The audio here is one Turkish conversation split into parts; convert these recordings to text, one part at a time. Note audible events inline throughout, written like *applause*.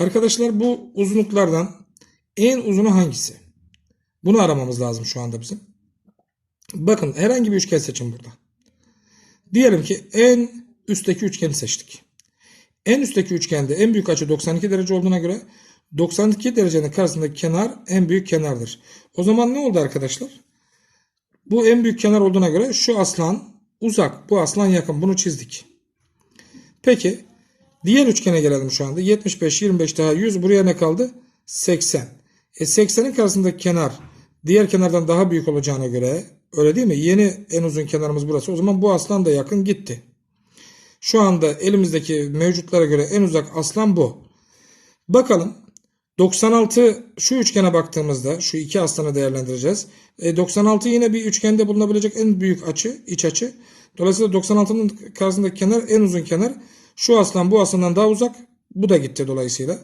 Arkadaşlar bu uzunluklardan en uzunu hangisi? Bunu aramamız lazım şu anda bizim. Bakın herhangi bir üçgen seçin burada. Diyelim ki en üstteki üçgeni seçtik. En üstteki üçgende en büyük açı 92 derece olduğuna göre 92 derecenin karşısındaki kenar en büyük kenardır. O zaman ne oldu arkadaşlar? Bu en büyük kenar olduğuna göre şu aslan uzak, bu aslan yakın. Bunu çizdik. Peki diğer üçgene gelelim şu anda. 75, 25 daha 100. Buraya ne kaldı? 80. E 80'in karşısındaki kenar diğer kenardan daha büyük olacağına göre öyle değil mi? Yeni en uzun kenarımız burası. O zaman bu aslan da yakın gitti. Şu anda elimizdeki mevcutlara göre en uzak aslan bu. Bakalım 96 şu üçgene baktığımızda şu iki aslanı değerlendireceğiz. E, 96 yine bir üçgende bulunabilecek en büyük açı, iç açı. Dolayısıyla 96'nın karşısındaki kenar en uzun kenar. Şu aslan bu aslandan daha uzak. Bu da gitti dolayısıyla.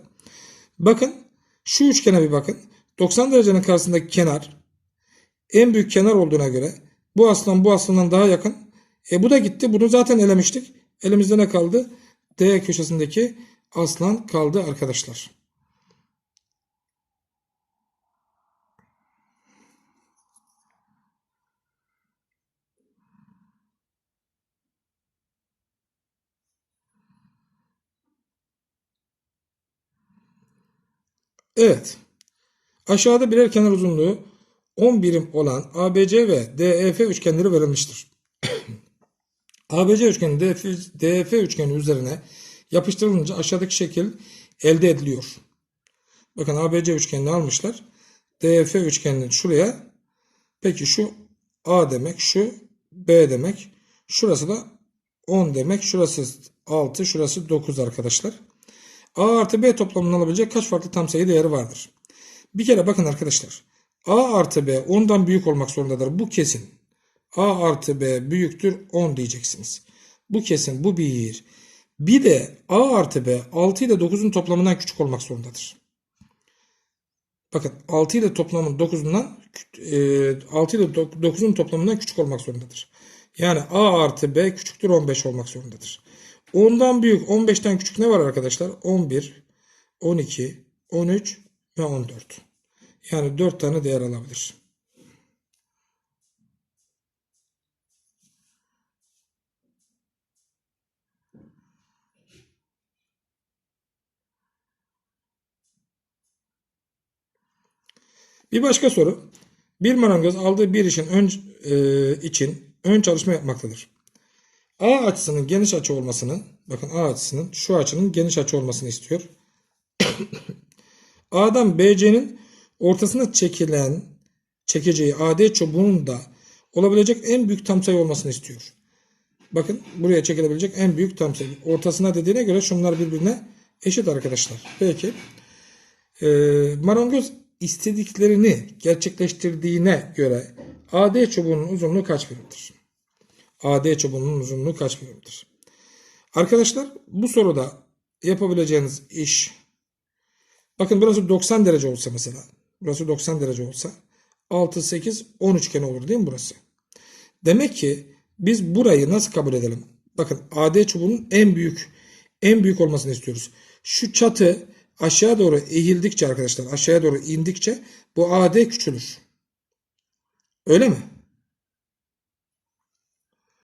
Bakın şu üçgene bir bakın. 90 derecenin karşısındaki kenar en büyük kenar olduğuna göre bu aslan bu aslandan daha yakın. E bu da gitti. Bunu zaten elemiştik. Elimizde ne kaldı? D köşesindeki aslan kaldı arkadaşlar. Evet. Aşağıda birer kenar uzunluğu 10 birim olan ABC ve DEF üçgenleri verilmiştir. *clears throat* ABC üçgeni DF, DEF üçgeni üzerine yapıştırılınca aşağıdaki şekil elde ediliyor. Bakın ABC üçgenini almışlar. DEF üçgenini şuraya. Peki şu A demek, şu B demek. Şurası da 10 demek. Şurası 6, şurası 9 arkadaşlar. A artı B toplamının alabilecek kaç farklı tam sayı değeri vardır? Bir kere bakın arkadaşlar. A artı B 10'dan büyük olmak zorundadır. Bu kesin. A artı B büyüktür 10 diyeceksiniz. Bu kesin. Bu bir. Bir de A artı B 6 ile 9'un toplamından küçük olmak zorundadır. Bakın 6 ile toplamın 9'undan 6 ile 9'un toplamından küçük olmak zorundadır. Yani A artı B küçüktür 15 olmak zorundadır. 10'dan büyük 15'ten küçük ne var arkadaşlar? 11, 12, 13 ve 14. Yani 4 tane değer alabilir. Bir başka soru. Bir marangoz aldığı bir işin ön, e, için ön çalışma yapmaktadır. A açısının geniş açı olmasını, bakın A açısının şu açının geniş açı olmasını istiyor. *coughs* A'dan BC'nin ortasına çekilen çekeceği AD çubuğunun da olabilecek en büyük tam sayı olmasını istiyor. Bakın buraya çekilebilecek en büyük tam sayı. Ortasına dediğine göre şunlar birbirine eşit arkadaşlar. Peki. Ee, marangoz istediklerini gerçekleştirdiğine göre AD çubuğunun uzunluğu kaç birimdir? AD çubuğunun uzunluğu kaç birimdir? Arkadaşlar bu soruda yapabileceğiniz iş bakın burası 90 derece olsa mesela burası 90 derece olsa 6, 8, 10 üçgen olur değil mi burası? Demek ki biz burayı nasıl kabul edelim? Bakın AD çubuğunun en büyük en büyük olmasını istiyoruz. Şu çatı aşağı doğru eğildikçe arkadaşlar aşağıya doğru indikçe bu AD küçülür. Öyle mi?